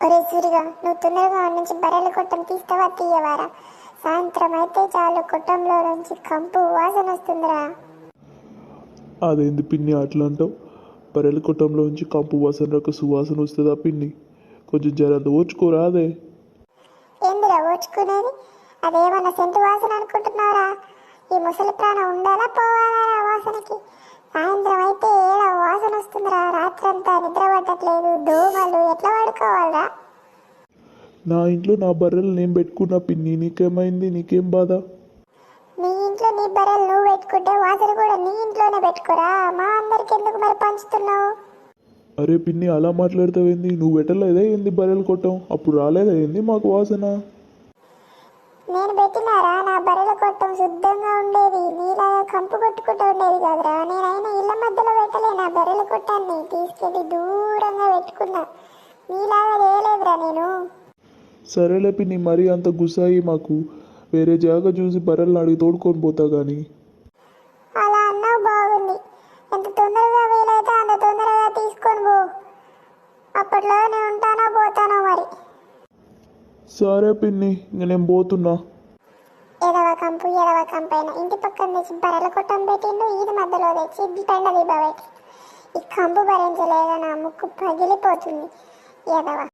ఒరే సూరిగా నువ్వు తొందరగా నుంచి బర్రెల కొట్టం తీస్తావా తీయవారా? సాయంత్రం అయితే చాలు కొట్టంలో నుంచి కంపు వాసన వస్తుందిరా. అదేంది పిన్ని అట్లా అంటావు? బర్రెల కొట్టంలో నుంచి కంపు వాసన రక సువాసన వస్తుందా పిన్ని? కొంచెం జరంత ఓర్చుకోరా అదే. ఏందిరా ఓర్చుకునేది? అదేమన్నా సెంటు వాసన అనుకుంటున్నావురా? ఈ ముసలి ప్రాణం ఉండాలా పోవాలా వాసనకి? సాయంత్రం అయితే వస్తుందిరా రాత్రంతా నిద్ర పట్టట్లేదు దోమలు ఎట్లా పడుకోవాలరా? నా ఇంట్లో నా బర్రెలు నేను పెట్టుకున్నా పిన్ని నీకేమైంది? నీకేం బాధ? నీ ఇంట్లో నీ బర్రెలు నువ్వు పెట్టుకుంటే వాసన కూడా నీ ఇంట్లోనే పెట్టుకోరా? మా అందరికి ఎందుకు మరి పంచుతున్నావు? అరే పిన్ని అలా మాట్లాడతావేంది? నువ్వు పెట్టలేదే ఏంది బర్రెలు కొట్టం? అప్పుడు రాలేదా ఏంది మాకు వాసన? నేను పెట్టినారా? నా బర్రెల కొట్టం శుద్ధంగా ఉండేది. నీలాగా కంపు కొట్టుకుంటూ ఉండేది కదరా. నేనైనా ఇళ్ళ మధ్యలో పెట్టలే నా బర్రెల కొట్టాన్ని. తీసుకెళ్ళి దూరంగా పెట్టుకున్నా. నీలాగా చేయలేదురా నేను. సరేలే పిన్ని మరీ అంత గుసాయి మాకు. వేరే జాగా చూసి బర్రెలను అడిగి తోడుకొని పోతా కానీ అలా అన్నావు బాగుంది. ఎంత తొందరగా వీలైతే అంత తొందరగా తీసుకొని పో. అప్పట్లో నేను ఉంటానో పోతానో మరి సరే పిన్ని ఇంక నేను పోతున్నా. ఎదవ కంపు ఎదవ కంపైన ఇంటి పక్కన తెచ్చి బర్రెల కొట్టం పెట్టిండు ఈది మధ్యలో తెచ్చి పెండ దిబ్బ పెట్టి. ఈ కంపు భరించలేక నా ముక్కు పగిలిపోతుంది. ఎదవ